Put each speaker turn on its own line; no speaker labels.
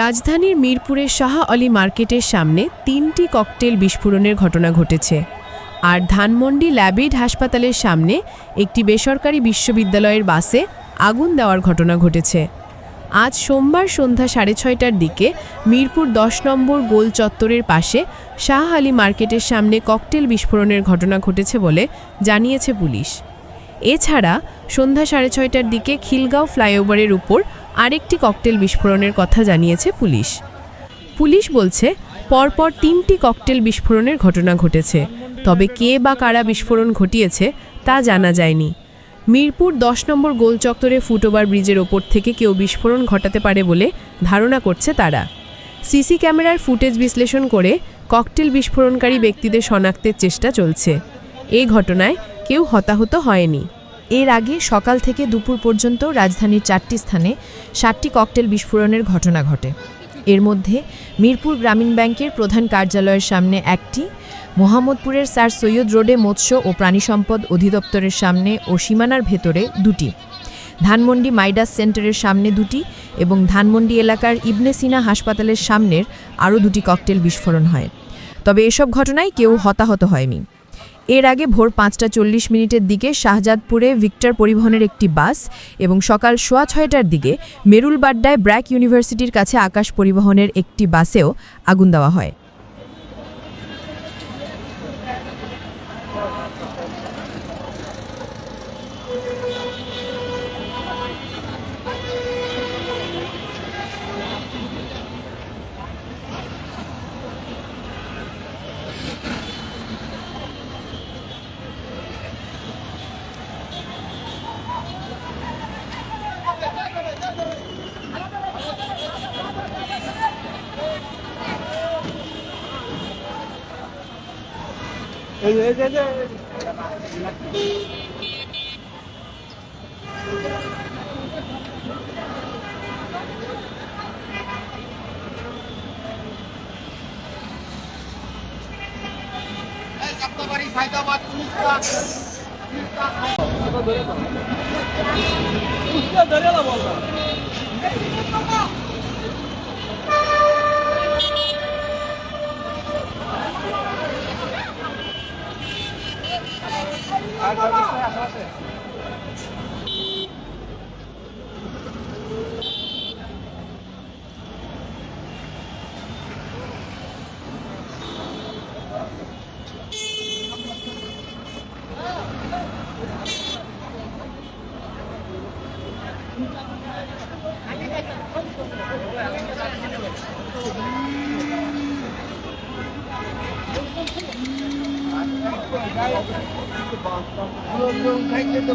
রাজধানীর মিরপুরের শাহ আলী মার্কেটের সামনে তিনটি ককটেল বিস্ফোরণের ঘটনা ঘটেছে। আর ধানমন্ডি ল্যাবিড হাসপাতালের সামনে একটি বেসরকারি বিশ্ববিদ্যালয়ের বাসে আগুন দেওয়ার ঘটনা ঘটেছে। আজ সোমবার সন্ধ্যা সাড়ে ছয়টার দিকে মিরপুর দশ নম্বর গোল চত্বরের পাশে শাহ আলী মার্কেটের সামনে ককটেল বিস্ফোরণের ঘটনা ঘটেছে বলে জানিয়েছে পুলিশ। এছাড়া সন্ধ্যা সাড়ে ছয়টার দিকে খিলগাঁও ফ্লাইওভারের উপর আরেকটি ককটেল বিস্ফোরণের কথা জানিয়েছে পুলিশ। পুলিশ বলছে, পরপর তিনটি ককটেল বিস্ফোরণের ঘটনা ঘটেছে। তবে কে বা কারা বিস্ফোরণ ঘটিয়েছে তা জানা যায়নি। মিরপুর দশ নম্বর গোল ফুটওভার ব্রিজের ওপর থেকে কেউ বিস্ফোরণ ঘটাতে পারে বলে ধারণা করছে তারা। সিসি ক্যামেরার ফুটেজ বিশ্লেষণ করে ককটেল বিস্ফোরণকারী ব্যক্তিদের শনাক্তের চেষ্টা চলছে। এই ঘটনায় কেউ হতাহত হয়নি।
এর আগে সকাল থেকে দুপুর পর্যন্ত রাজধানীর চারটি স্থানে ষাটটি ককটেল বিস্ফোরণের ঘটনা ঘটে। এর মধ্যে মিরপুর গ্রামীণ ব্যাংকের প্রধান কার্যালয়ের সামনে একটি, মোহাম্মদপুরের স্যার সৈয়দ রোডে মৎস্য ও প্রাণী সম্পদ অধিদপ্তরের সামনে ও সীমানার ভেতরে দুটি, ধানমন্ডি মাইডাস সেন্টারের সামনে দুটি এবং ধানমন্ডি এলাকার ইবনে সিনা হাসপাতালের সামনের আরও দুটি ককটেল বিস্ফোরণ হয়। তবে এসব ঘটনায় কেউ হতাহত হয়নি। এর আগে ভোর পাঁচটা চল্লিশ মিনিটের দিকে শাহজাদপুরে ভিক্টর পরিবহনের একটি বাস এবং সকাল সোয়া ছয়টার দিকে মেরুলবাড্ডায় ব্র্যাক ইউনিভার্সিটির কাছে আকাশ পরিবহনের একটি বাসেও আগুন দেওয়া হয়।
এই এই যে যে যাত্রাবাড়ি হায়দ্রাবাদ পুলিশ ধরে না বলতো লোক খাইতে তো পুরা না আমি তো